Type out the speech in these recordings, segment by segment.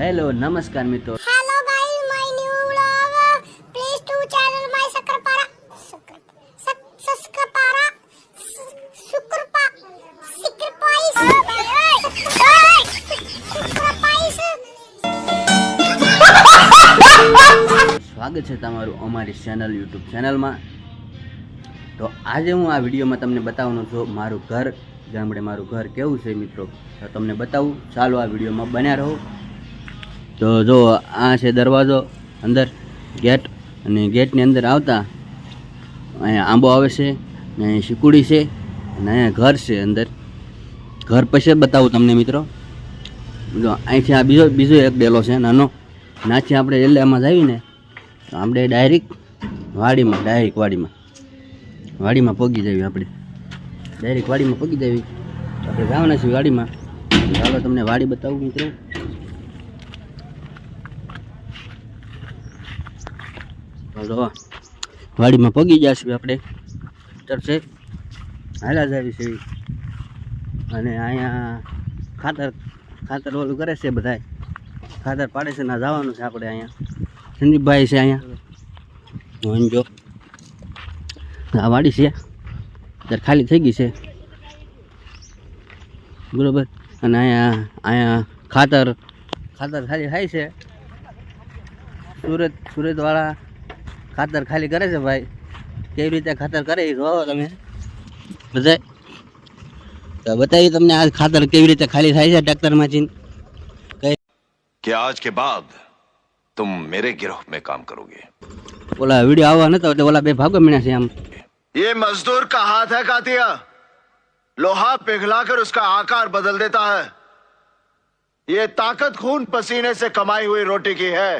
Hello નમસ્કાર મિત્રો. Hello guys, my new vlog. Please to channel my shakarpara સકરપારા સુકરપા સિકરપાઈસ. સ્વાગત છે તમારું અમારી ચેનલ યુટ્યુબ ચેનલમાં તો આજે હું આ વિડીયોમાં તમને બતાવવાનો છું મારું ઘર. ગામડે મારું ઘર કેવું છે મિત્રો? તો તમને બતાવું. ચાલો આ વિડીયોમાં બન્યા રહો. તો જો આ છે દરવાજો અંદર, ગેટ અને ગેટની અંદર આવતા અહીંયા આંબો આવે છે ને અહીં શીકુડી છે અને અહીંયા ઘર છે અંદર. ઘર પછી બતાવું તમને મિત્રો. જો અહીંથી આ બીજો બીજો એક ડેલો છે, નાનો. નાથી આપણે એલામાં જઈએ તો આપણે ડાયરેક્ટ વાડીમાં ડાયરેક્ટ વાડીમાં વાડીમાં પગી જવી આપણે. ડાયરેક્ટ વાડીમાં પગી જવી. આપણે જવાના છીએ વાડીમાં. ચાલો તમને વાડી બતાવું મિત્રો. જો વાડીમાં પગી જશું આપણે. ચડશે હાલા જાવી છે અને અહીંયા ખાતર ખાતર ઓલું કરે છે બધાય. ખાતર પાડે છે ના જવાનું છે આપણે અહીંયા. સંદીપભાઈ છે અહીંયા. હું જો. આ વાડી છે. ત્યારે ખાલી થઈ ગઈ છે. બરોબર? અને અહીંયા અહીંયા ખાતર ખાતર ખાલી થાય છે. સુરત, સુરતવાળા ખાતર ખાલી કરે છે ભાઈ કેવી રીતે ખાતર કરે એ જોવો તમે બધા તો બતાવી તમને આ ખાતર કેવી રીતે ખાલી થાય છે ટ્રેક્ટરમાંથી કઈ कि आज के बाद तुम मेरे गिरोह में काम करोगे ઓલા વિડીયો આવવા નતો એટલે ઓલા બે ભાગો મળ્યા છે આમ ये मजदूर का हाथ है कातिया लोहा पिघलाकर उसका आकार बदल देता है ये ताकत खून पसीने से कमाई हुई रोटी की है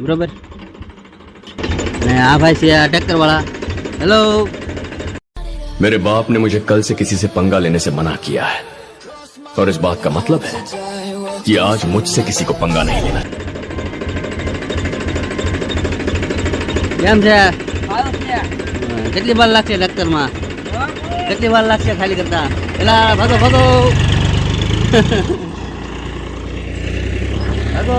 બરોબર ને આ ભાઈ છે આ ટ્રેક્ટર વાળા હેલો मेरे बाप ने मुझे कल से किसी से पंगा लेने से मना किया है और इस बात का मतलब है कि आज मुझसे किसी को पंगा नहीं लेना કેમ છે હા, કેટલી વાર લાગશે ટ્રેક્ટરમાં કેટલી વાર લાગશે ખાલી કરતા એલા ભાગો ભાગો ભાગો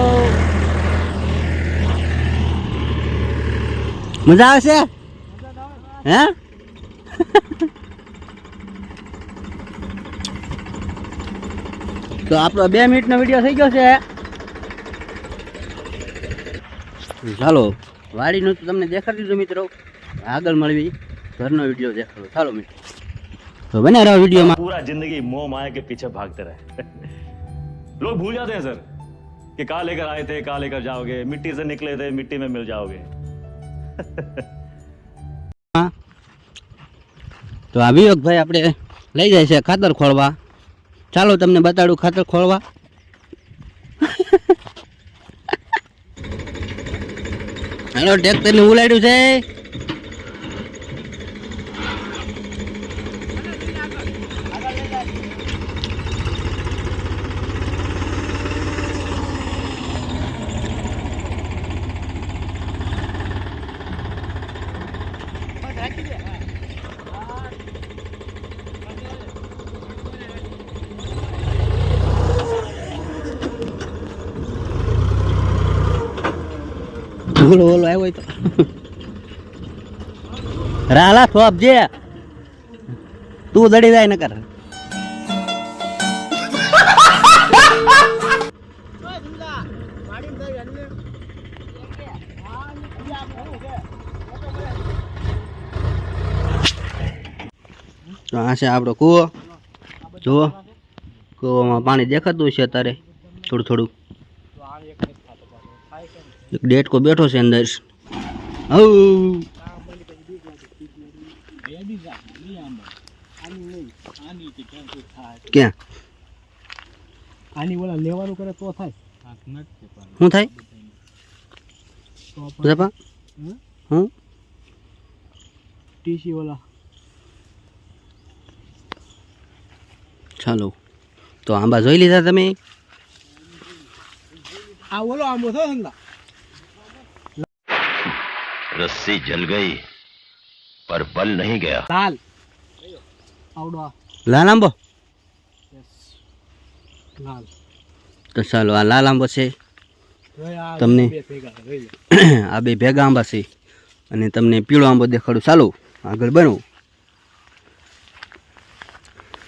મજા આવે છે હે તો આપણો બે મિનિટનો વિડીયો થઈ ગયો છે ચાલો વાડીનું તો તમને દેખાડી દીધું મિત્રો આગળ મળવી ઘરનો વિડીયો દેખાડો ચાલો મિત્રો તો બને રહો વિડીયોમાં पूरा जिंदगी मोह माया के पीछे भागते रहे लोग भूल जाते हैं सर कि कहा लेकर आए थे कहा लेकर जाओगे मिट्टी से निकले थे मिट्टी में मिल जाओगे તો આ વિવેકભાઈ આપણે લઈ જાય છે ખાતર ખોળવા. ચાલો તમને બતાડું ખાતર ખોળવા. હેલો ટેક્ટર ને ઉલાડ્યું છે. બોલો ઓલો આવ્યો તો. રાલા થોપ જે. તું દડી જાય ન કર આ છે આપણો કૂવો. જુઓ. કૂવામાં પાણી દેખાતું છે અત્યારે. થોડું થોડું. એક ડેટકો બેઠો છે અંદર. હઉ. ક્યાં? આની ઓલા લેવાનું કરે તો થાય. શું થાય? જપા હું? ટીસી ઓલા. ચાલો. તો આંબા જોઈ લીધા તમે? આ ઓલો આંબો થયો रस्सी जल गई पर बल नहीं गया લાલ આવડો આ. લાલ આંબો લાલ તો ચાલો આ લાલ આંબો છે હવે આ તમને- બે ભેગા રહી લે. આ બે ભેગા આંબા છે અને તમને પીળો આંબો દેખાડું ચાલો આગળ બનો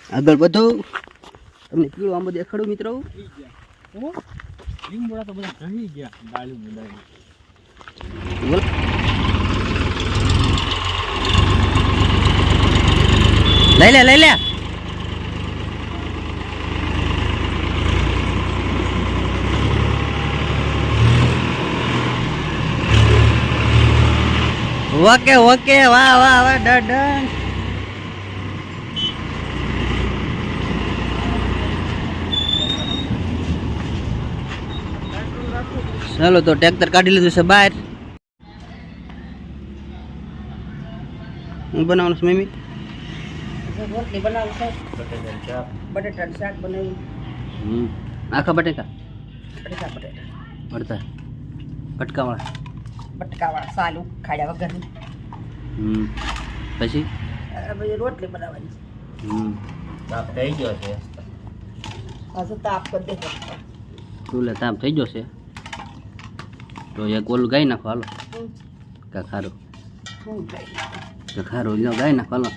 આગળ વધો તમને પીળો આંબો દેખાડું મિત્રો થઈ ગયા હો લીંબોડા તો બધા રહી ગયા લઈ લે લઈ લે. ઓકે ઓકે, વાહ વાહ વાહ, ડન ચાલો તો ટ્રેક્ટર કાઢી લીધું છે બહાર. હું બનાવવાનું છું, મમ્મી? રોટલી બનાવું છે. બટેટાનું શાક બનાવ્યું હમ. આખા બટેકા? બટેટા બટેટા. પડતા બટકાવાળા બટકાવાળા સાલું ખાડ્યા વગરની. હમ. પછી? બધી રોટલી બનાવવાની હમ. તાપ થઈ ગયો છે. હજુ તાપ કરી દે ચૂલે તાપ થઈ ગયો છે. તો એક ઓલું ગાઈ નાખો હાલો. કા ખારું? ખારું લ્યો ગાઈ નાખો હાલો.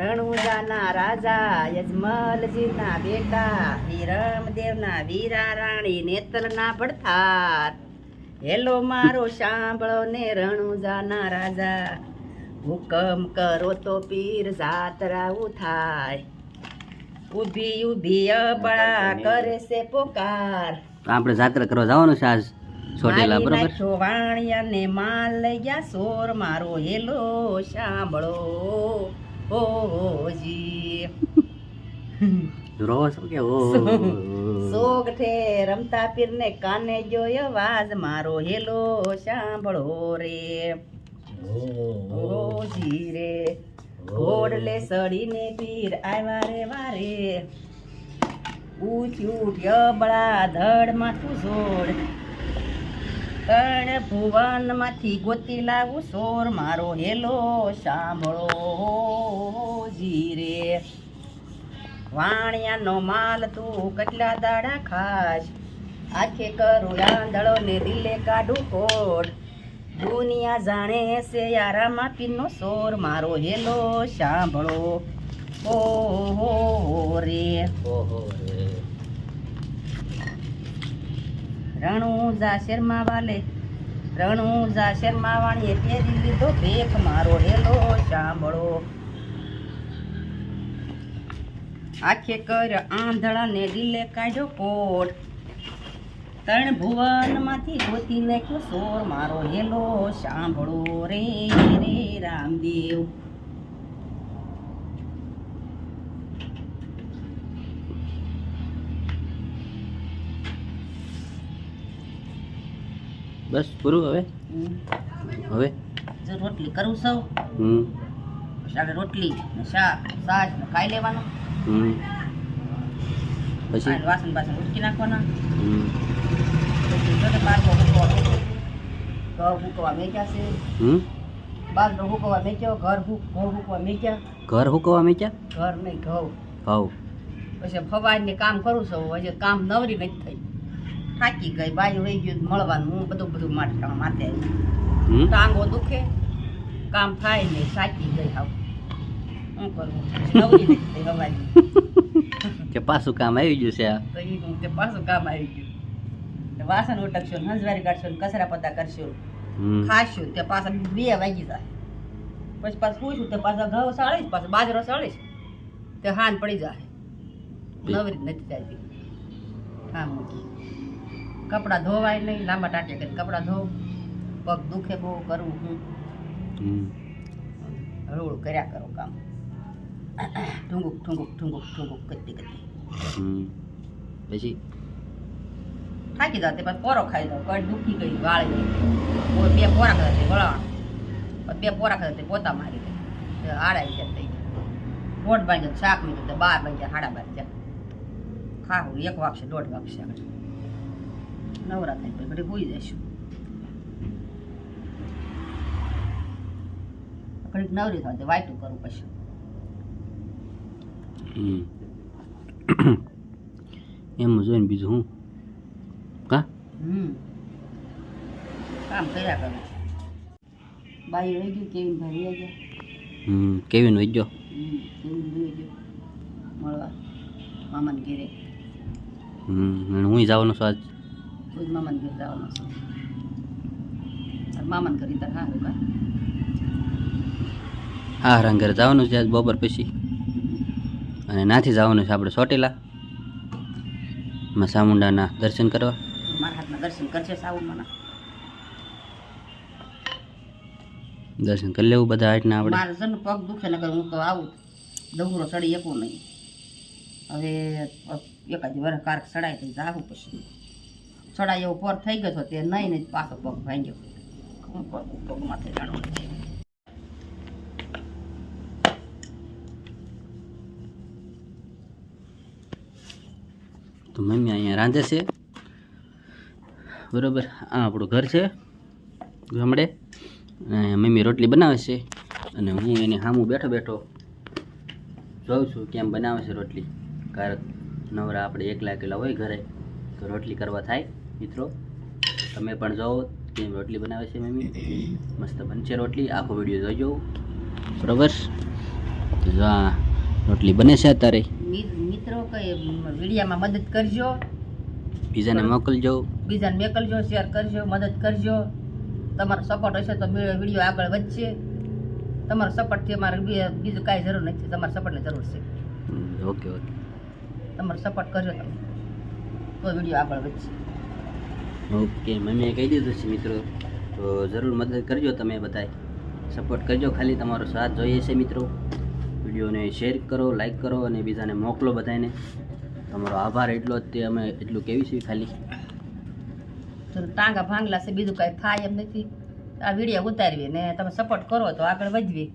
રણુજાના રાજા યજમલજીના બેટા વિરમદેવના વીરા રાણી નેતરના ભડથાર. હેલો મારો સાંભળો ને રણુજાના રાજા. હુકમ કરો તો પીર જાતરાવું થાય ઊભી ઊભી અબળા કરે છે પોકાર. આપણે જાત્રા કરવા જવાનું છે આજ ચોટેલા બરોબર? નાખ્યો વાણિયાને માલ લઈ ગયા સોર મારો હેલો સાંભળો. ઓ. સોગઠે રમતા પીરને કાને જોયો વાજ મારો હેલો સાંભળો રે. ઓજી રે. ઘોડલે સડીને પીર આવ્યા રે વારે. ઉઠ ઉઠ બળા ધડ માથું જોડ ત્રણ ભુવનમાંથી ગોતી લાવું સોર, મારો હેલો સાંભળો જીરે. વાણિયાનો માલ તું કેટલા દાડા ખાશ? આખે કરું આંધળો ને દિલે કાઢું કોડ દુનિયા જાણે છે યારામાં પીનો સોર, મારો હેલો સાંભળો. હો રે. રણુજા શેરમાં વાલે રણુજા શેરમાં વાણીએ પહેરી લીધો ભેખ, મારો હેલો સાંભળો. આખે કર આંધળા ને દિલે કાઢ્યો કોટ. ત્રણ ભુવનમાંથી ગોતી નાખ્યો સોર, મારો હેલો સાંભળો રે રે રામદેવ. બસ પૂરું હવે? હવે? જો રોટલી કરું સૌ હમ. સાડે રોટલી ને શાક સાસ ને ખાઈ લેવાનું. હમ. પછી? વાસણ બાસણ ઉટકી નાખવાના. હમ. ને બારકો હુકવા ઘર હુકવા મેક્યા છે? હમ? બાજરો હુકવા મેક્યો ઘર હુક ઘઉં હુકવા મેક્યા ઘર હુકવા મીચા ઘર નહીં ઘઉં. ભાવ પછી ફવાઈને કામ કરું છું. હજી કામ નવરી નથી થઈ. થાકી ગઈ બાયું રહી ગયું મળવાનું હું બધું બધું માથે. હમ? ટાંગો દુખે કામ થાય નહીં થાકી ગઈ હાવ. શું કરવું નવરી નથી થઈ કે પાછું કામ આવી ગયું છે આ? તો એ હું કે પાછું કામ આવી ગયું. વાસણ ઉટકશો ને હંસવારી કાઢશો ને કચરા પતા કરશો. ખાશું તે પાછા બે વાગી જાય. પછી પાછું પૂછું તે પાછા ઘઉં સાળીશ પાછો બાજરો સાળીશ. તે હાન પડી જાય. નવરી નથી થતી. હા મૂકી. કપડાં ધોવાય નહીં લાંબા ટાંટિયા કરીને કપડાં ધોવ પગ દુખે બહુ કરવું હું. હમ. હળવું કર્યા કરો કામ. ઠુંગુક ઠુંગુક ઠુંગુક ઠુંગુક કરતી કરતી. પછી? થાકી જાતે પછી પોરો ખાઈ દઉં કઈ દુખી ગઈ વાળી બે પોરા ખાતા વળાણ. બે પોરા ખાતા તે પોતા મારી દે આડાઈ જાય થઈ ગયા. દોઢ બાજુ શાક તે બાર બાંધ્યા સાડા બાર જાય ખાવું એક વાગશે દોઢ વાગશે આગળ. નવરા થાય પછી ઘડી હોઈ જઈશું. ઘડીક નવરી થવા તે વાયટું કરવું પછી. એમ જોઈને બીજું હું? કા? હમ. કામ કર્યા કરું બાઈ રહી ગયું કેવીન ભાઈ રહી ગયા? હમ કેવીન વૈજો હમ કેવીન રહી ગયો? મળવા મામાને ઘેરે. હમ હું જવાનો છું આજ. તું જ મામાને ઘેર જવાનો છે તાર મામાને ઘરે તાર સારું કા હા રંગર જવાનું છે આજ બપોર પછી. અને નાથી જવાનું છે આપણે સોટેલા. માં ચામુંડાના દર્શન કરવા. મારા દર્શન કરશે સાવું દર્શન કરી લેવું બધા હાટના આપણે. મારે છે ને પગ દુખે નગર હું તો આવું ડગરો ચડી શકું નહીં. હવે એકાદ વર કારક ચડાય તો જાવું પછી. ચડાય એવો પોર થઈ ગયો હતો તે નહીં ને પાછો પગ ભાંગ્યો. પગમાંથી છે. તો મમ્મી અહીંયા રાંધે છે? બરાબર, આ આપણું ઘર છે, ગામડે. મમ્મી રોટલી બનાવે છે. અને હું એને સામું બેઠો બેઠો જોઉં છું કેમ બનાવે છે રોટલી. કારણ નવરા આપણે એકલા એકલા હોય ઘરે, તો રોટલી કરવા થાય. મિત્રો તમે પણ જાઓ કેમ રોટલી બનાવે છે મમ્મી. મસ્ત બનશે રોટલી. આખો વીડિયો જોજો. બરોબર? તો જો આ રોટલી બને છે અત્યારે. મિત્રો કઈ વિડીયામાં મદદ કરજો. બીજાને મોકલજો. બીજાને મોકલજો શેર કરજો મદદ કરજો. તમારો સપોર્ટ હશે તો વીડિયો આગળ વધશે. તમારો સપોર્ટથી અમારે બીજું કાંઈ જરૂર નથી. તમારા સપોર્ટની જરૂર છે. Okay okay. તમારો સપોર્ટ કરજો તમે. તો વીડિયો આગળ વધશે. ઓકે મમ્મીએ કહી દીધું છે મિત્રો, તો જરૂર મદદ કરજો તમે બધાય. સપોર્ટ કરજો ખાલી, તમારો સાથ જોઈએ છે મિત્રો. વિડીયોને શેર કરો લાઈક કરો અને બીજાને મોકલો બધાને તમારો આભાર એટલો જ તે અમે એટલું કેવી છે ખાલી. ટાંગા ભાંગલા છે, બીજું કાંઈ થાય એમ નથી. આ વીડિયો ઉતારવી ને તમે સપોર્ટ કરો તો આગળ વધવી.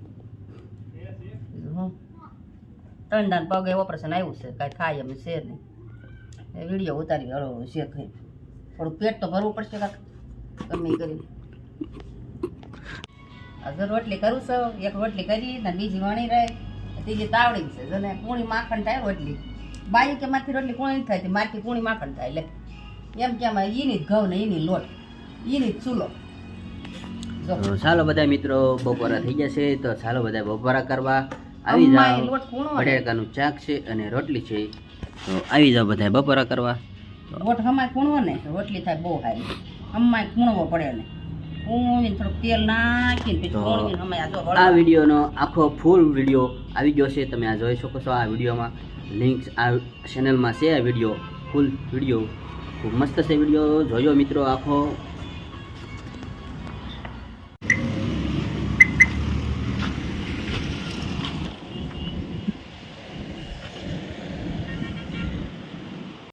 ત્રણ દાન પગે ઓપરેશન આવ્યું છે, કાંઈ થાય એમ છે નહીં. વીડિયો ઉતારવી હળો શેખ થોડું પેટ તો ભરવું પડશે કાંક. ગમે કરીને હજુ રોટલી કરું છું. એક રોટલી કરી ને બીજી વણી રહે. ત્રીજી તાવડી છે. જેને કૂણી માખણ થાય રોટલી. બાયું કે માથી રોટલી કોણ થાય માથી કૂણી માખણ થાય. એટલે એમ કે આમાં ઈની જ ઘઉં ને ઈની લોટ. જ ચૂલો. ચાલો બધા મિત્રો બપોરા થઈ જશે તો ચાલો બધા બપોરા કરવા. આવી જાઓ. બટેકાનું શાક છે અને રોટલી છે. તો આવી જાઓ બધા બપોરા કરવા. લોટ હમાય કૂણવો ને રોટલી થાય બહુ સારી હમાય કૂણવો પડે ને આ. વિડીયોનો આખો ફૂલ વીડિયો આવી ગયો છે. તમે આ જોઈ શકો છો આ વિડીયોમાં. લિંક્સ આ ચેનલમાં છે આ વીડિયો. ફૂલ વીડિયો. ખૂબ મસ્ત છે વીડિયો. જોયો મિત્રો આખો.